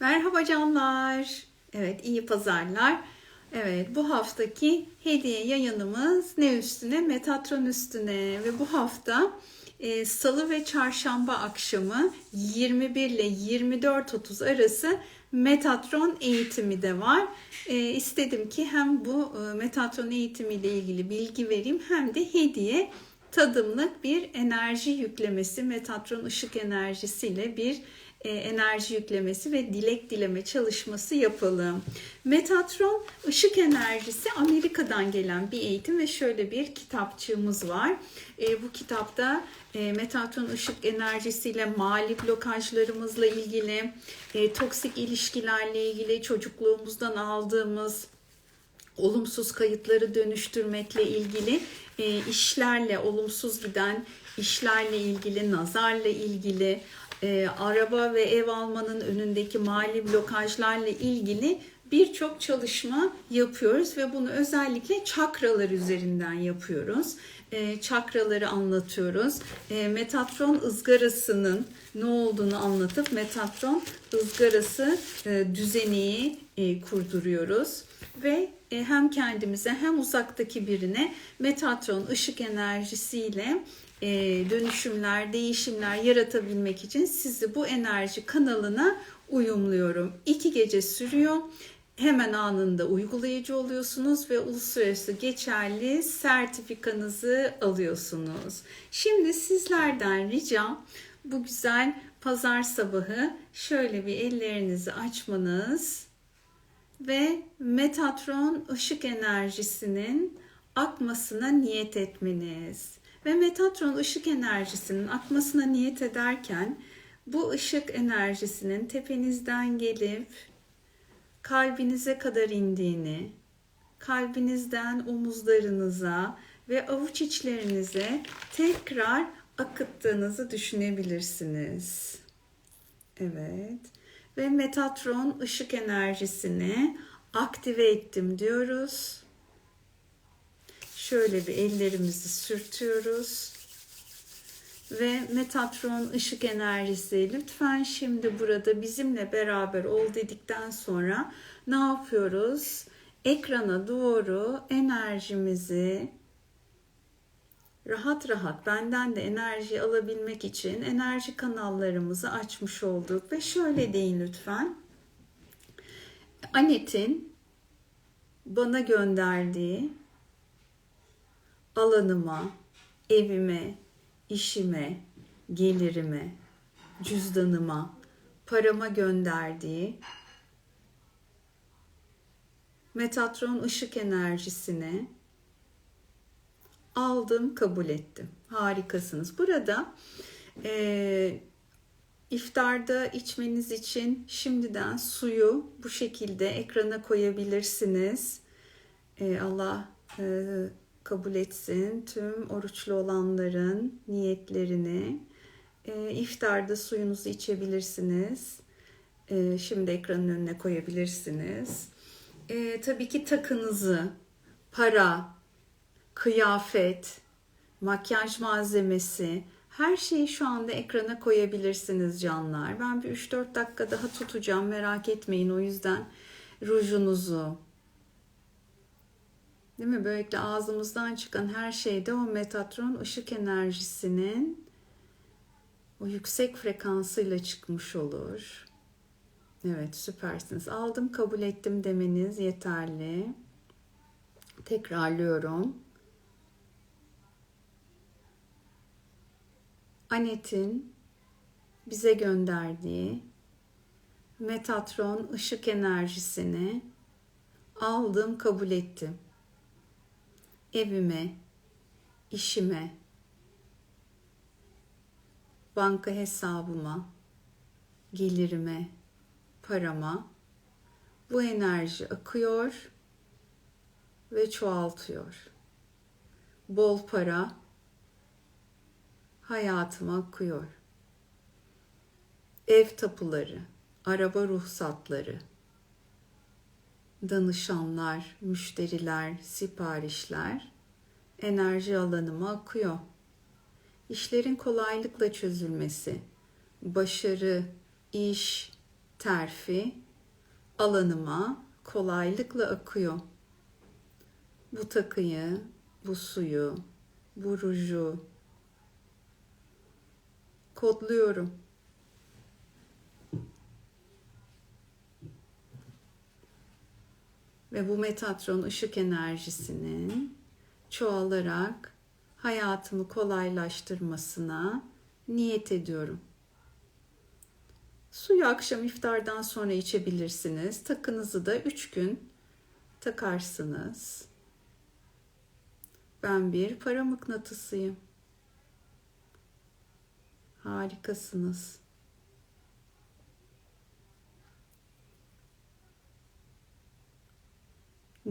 Merhaba canlar. Evet iyi pazarlar. Evet bu haftaki hediye yayınımız ne üstüne? Metatron üstüne ve bu hafta e, salı ve çarşamba akşamı 21 ile 24.30 arası Metatron eğitimi de var. E, istedim ki hem bu e, Metatron eğitimi ile ilgili bilgi vereyim hem de hediye tadımlık bir enerji yüklemesi Metatron ışık enerjisiyle bir enerji yüklemesi ve dilek dileme çalışması yapalım. Metatron ışık enerjisi Amerika'dan gelen bir eğitim ve şöyle bir kitapçığımız var. E, bu kitapta e, Metatron ışık enerjisiyle mali blokajlarımızla ilgili, e, toksik ilişkilerle ilgili, çocukluğumuzdan aldığımız olumsuz kayıtları dönüştürmekle ilgili e, işlerle olumsuz giden işlerle ilgili, nazarla ilgili, e, araba ve ev almanın önündeki mali blokajlarla ilgili birçok çalışma yapıyoruz ve bunu özellikle çakralar üzerinden yapıyoruz. E, çakraları anlatıyoruz. E, Metatron ızgarasının ne olduğunu anlatıp Metatron ızgarası e, düzeni e, kurduruyoruz ve e, hem kendimize hem uzaktaki birine Metatron ışık enerjisiyle e, dönüşümler, değişimler yaratabilmek için sizi bu enerji kanalına uyumluyorum. İki gece sürüyor. Hemen anında uygulayıcı oluyorsunuz ve uluslararası geçerli sertifikanızı alıyorsunuz. Şimdi sizlerden ricam bu güzel pazar sabahı şöyle bir ellerinizi açmanız ve Metatron ışık enerjisinin akmasına niyet etmeniz. Ve Metatron ışık enerjisinin akmasına niyet ederken bu ışık enerjisinin tepenizden gelip kalbinize kadar indiğini, kalbinizden omuzlarınıza ve avuç içlerinize tekrar akıttığınızı düşünebilirsiniz. Evet. Ve Metatron ışık enerjisini aktive ettim diyoruz. Şöyle bir ellerimizi sürtüyoruz. Ve Metatron ışık enerjisi lütfen şimdi burada bizimle beraber ol dedikten sonra ne yapıyoruz? Ekrana doğru enerjimizi rahat rahat benden de enerji alabilmek için enerji kanallarımızı açmış olduk ve şöyle deyin lütfen. Anet'in bana gönderdiği alanıma, evime, işime, gelirime, cüzdanıma, parama gönderdiği Metatron ışık enerjisini aldım, kabul ettim. Harikasınız. Burada e, iftarda içmeniz için şimdiden suyu bu şekilde ekrana koyabilirsiniz. E, Allah e, kabul etsin tüm oruçlu olanların niyetlerini. E, iftarda suyunuzu içebilirsiniz. E, şimdi ekranın önüne koyabilirsiniz. E, tabii ki takınızı, para, kıyafet, makyaj malzemesi, her şeyi şu anda ekrana koyabilirsiniz canlar. Ben bir 3-4 dakika daha tutacağım merak etmeyin o yüzden rujunuzu, Değil mi? Böylelikle ağzımızdan çıkan her şeyde o metatron ışık enerjisinin o yüksek frekansıyla çıkmış olur. Evet süpersiniz. Aldım kabul ettim demeniz yeterli. Tekrarlıyorum. Anet'in bize gönderdiği Metatron ışık enerjisini aldım, kabul ettim. Evime, işime, banka hesabıma, gelirime, parama bu enerji akıyor ve çoğaltıyor. Bol para hayatıma akıyor. Ev tapuları, araba ruhsatları, danışanlar, müşteriler, siparişler enerji alanıma akıyor. İşlerin kolaylıkla çözülmesi, başarı, iş, terfi alanıma kolaylıkla akıyor. Bu takıyı, bu suyu, bu ruju kodluyorum. Ve bu Metatron ışık enerjisinin çoğalarak hayatımı kolaylaştırmasına niyet ediyorum. Suyu akşam iftardan sonra içebilirsiniz. Takınızı da 3 gün takarsınız. Ben bir para mıknatısıyım. Harikasınız.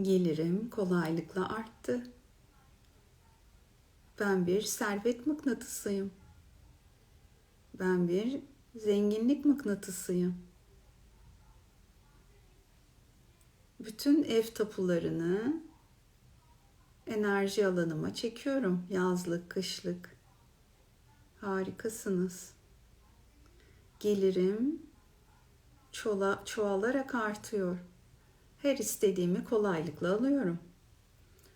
Gelirim kolaylıkla arttı. Ben bir servet mıknatısıyım. Ben bir zenginlik mıknatısıyım. Bütün ev tapularını enerji alanıma çekiyorum. Yazlık, kışlık. Harikasınız. Gelirim çoğala, çoğalarak artıyor. Her istediğimi kolaylıkla alıyorum.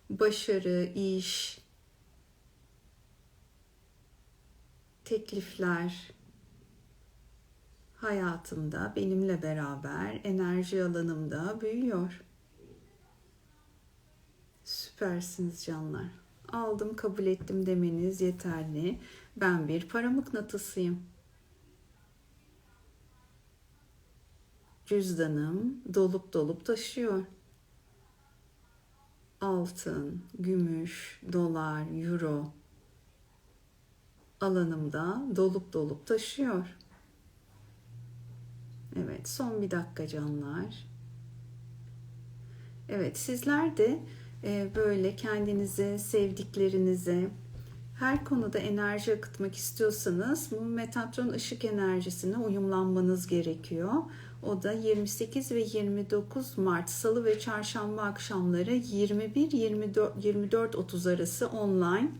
Başarı, iş, teklifler hayatımda benimle beraber enerji alanımda büyüyor. Süpersiniz canlar. Aldım, kabul ettim demeniz yeterli. Ben bir para mıknatısıyım. Cüzdanım dolup dolup taşıyor. Altın, gümüş, dolar, euro alanımda dolup dolup taşıyor. Evet, son bir dakika canlar. Evet, sizler de e, böyle kendinize, sevdiklerinize, her konuda enerji akıtmak istiyorsanız bu Metatron ışık enerjisine uyumlanmanız gerekiyor. O da 28 ve 29 Mart Salı ve Çarşamba akşamları 21 24 24 30 arası online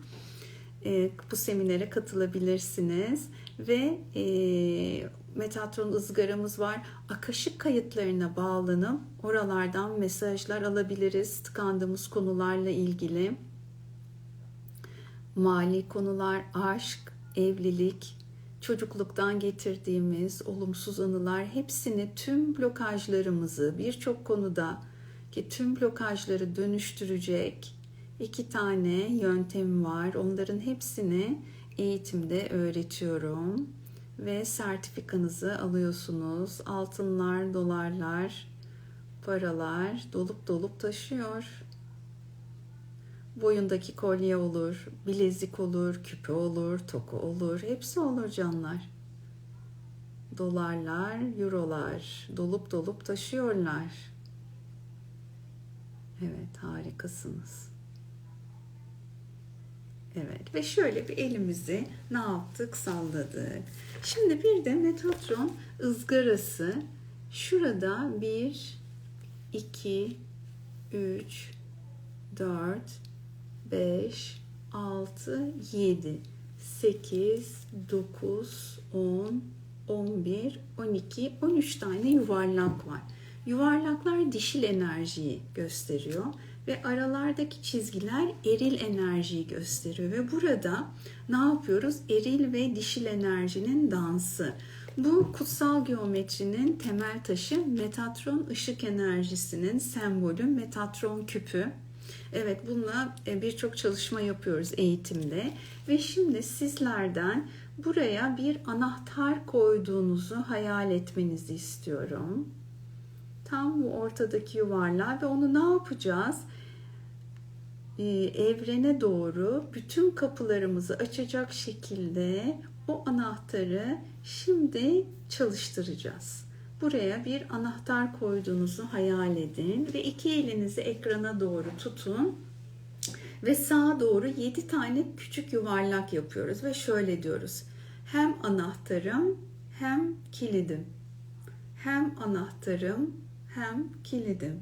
e, bu seminere katılabilirsiniz ve e, Metatron ızgaramız var. Akaşık kayıtlarına bağlanıp oralardan mesajlar alabiliriz tıkandığımız konularla ilgili. Mali konular, aşk, evlilik, çocukluktan getirdiğimiz olumsuz anılar hepsini tüm blokajlarımızı birçok konuda ki tüm blokajları dönüştürecek iki tane yöntem var. Onların hepsini eğitimde öğretiyorum ve sertifikanızı alıyorsunuz. Altınlar, dolarlar, paralar dolup dolup taşıyor. Boyundaki kolye olur, bilezik olur, küpe olur, toku olur. Hepsi olur canlar. Dolarlar, eurolar dolup dolup taşıyorlar. Evet, harikasınız. Evet ve şöyle bir elimizi ne yaptık salladık. Şimdi bir de Metatron ızgarası şurada 1, 2, 3, 4, 5, 6, 7, 8, 9, 10, 11, 12, 13 tane yuvarlak var. Yuvarlaklar dişil enerjiyi gösteriyor ve aralardaki çizgiler eril enerjiyi gösteriyor ve burada ne yapıyoruz? Eril ve dişil enerjinin dansı. Bu kutsal geometrinin temel taşı Metatron ışık enerjisinin sembolü Metatron küpü. Evet bununla e, birçok çalışma yapıyoruz eğitimde ve şimdi sizlerden buraya bir anahtar koyduğunuzu hayal etmenizi istiyorum. Tam bu ortadaki yuvarlağı ve onu ne yapacağız? Ee, evrene doğru bütün kapılarımızı açacak şekilde o anahtarı şimdi çalıştıracağız. Buraya bir anahtar koyduğunuzu hayal edin ve iki elinizi ekrana doğru tutun ve sağa doğru 7 tane küçük yuvarlak yapıyoruz ve şöyle diyoruz. Hem anahtarım hem kilidim. Hem anahtarım hem kilidim.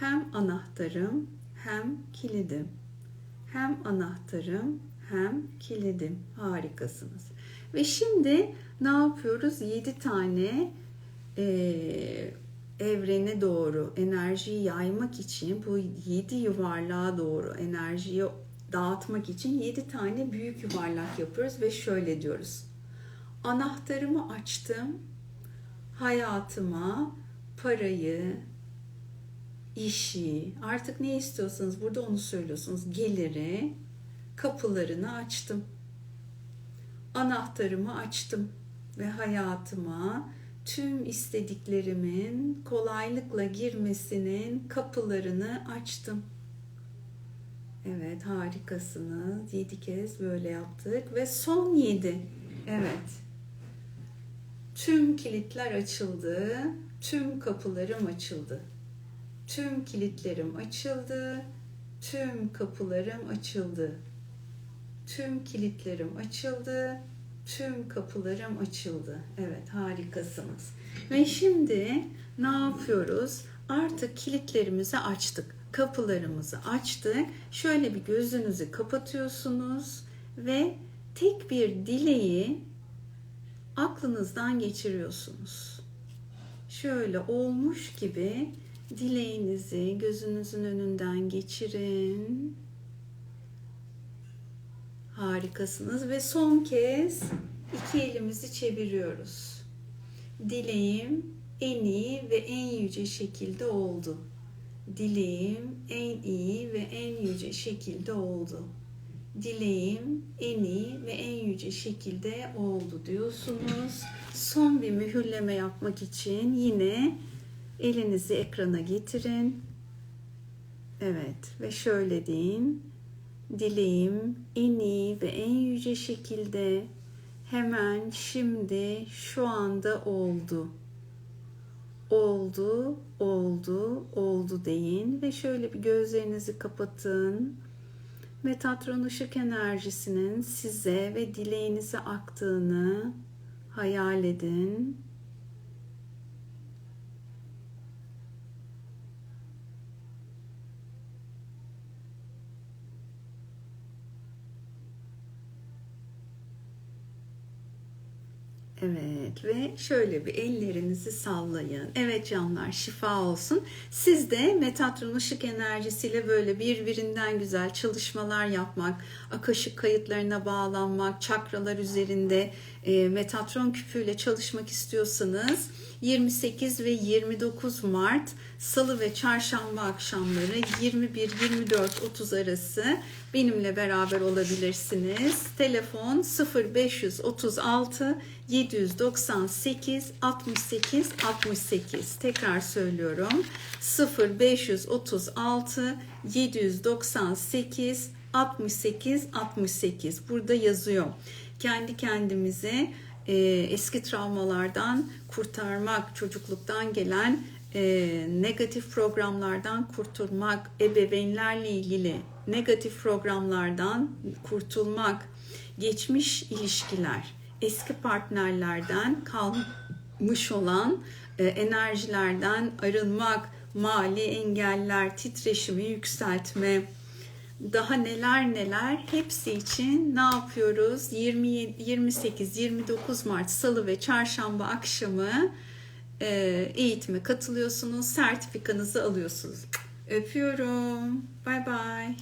Hem anahtarım hem kilidim. Hem anahtarım hem kilidim. Harikasınız. Ve şimdi ne yapıyoruz? 7 tane e, evrene doğru enerjiyi yaymak için bu yedi yuvarlığa doğru enerjiyi dağıtmak için yedi tane büyük yuvarlak yapıyoruz ve şöyle diyoruz. Anahtarımı açtım. Hayatıma parayı, işi, artık ne istiyorsanız burada onu söylüyorsunuz. Geliri, kapılarını açtım. Anahtarımı açtım ve hayatıma tüm istediklerimin kolaylıkla girmesinin kapılarını açtım. Evet harikasınız. Yedi kez böyle yaptık ve son yedi. Evet. Tüm kilitler açıldı. Tüm kapılarım açıldı. Tüm kilitlerim açıldı. Tüm kapılarım açıldı. Tüm kilitlerim açıldı. Tüm kapılarım açıldı. Evet harikasınız. Ve şimdi ne yapıyoruz? Artık kilitlerimizi açtık. Kapılarımızı açtık. Şöyle bir gözünüzü kapatıyorsunuz ve tek bir dileği aklınızdan geçiriyorsunuz. Şöyle olmuş gibi dileğinizi gözünüzün önünden geçirin. Harikasınız ve son kez iki elimizi çeviriyoruz. Dileğim en iyi ve en yüce şekilde oldu. Dileğim en iyi ve en yüce şekilde oldu. Dileğim en iyi ve en yüce şekilde oldu diyorsunuz. Son bir mühürleme yapmak için yine elinizi ekrana getirin. Evet ve şöyle deyin. Dileğim en iyi ve en yüce şekilde hemen şimdi şu anda oldu. Oldu, oldu, oldu deyin ve şöyle bir gözlerinizi kapatın. Metatron ışık enerjisinin size ve dileğinize aktığını hayal edin. Evet ve şöyle bir ellerinizi sallayın. Evet canlar şifa olsun. Siz de Metatron ışık enerjisiyle böyle birbirinden güzel çalışmalar yapmak, akaşık kayıtlarına bağlanmak, çakralar üzerinde e, Metatron küpüyle çalışmak istiyorsanız 28 ve 29 Mart Salı ve Çarşamba akşamları 21 24 30 arası benimle beraber olabilirsiniz. Telefon 0536 798 68 68. Tekrar söylüyorum. 0536 798 68 68. Burada yazıyor. Kendi kendimize eski travmalardan kurtarmak, çocukluktan gelen e, negatif programlardan kurtulmak, ebeveynlerle ilgili negatif programlardan kurtulmak, geçmiş ilişkiler, eski partnerlerden kalmış olan e, enerjilerden arınmak, mali engeller, titreşimi yükseltme, daha neler neler hepsi için ne yapıyoruz? 20 28 29 Mart Salı ve Çarşamba akşamı e, eğitime katılıyorsunuz, sertifikanızı alıyorsunuz. Öpüyorum. Bay bay.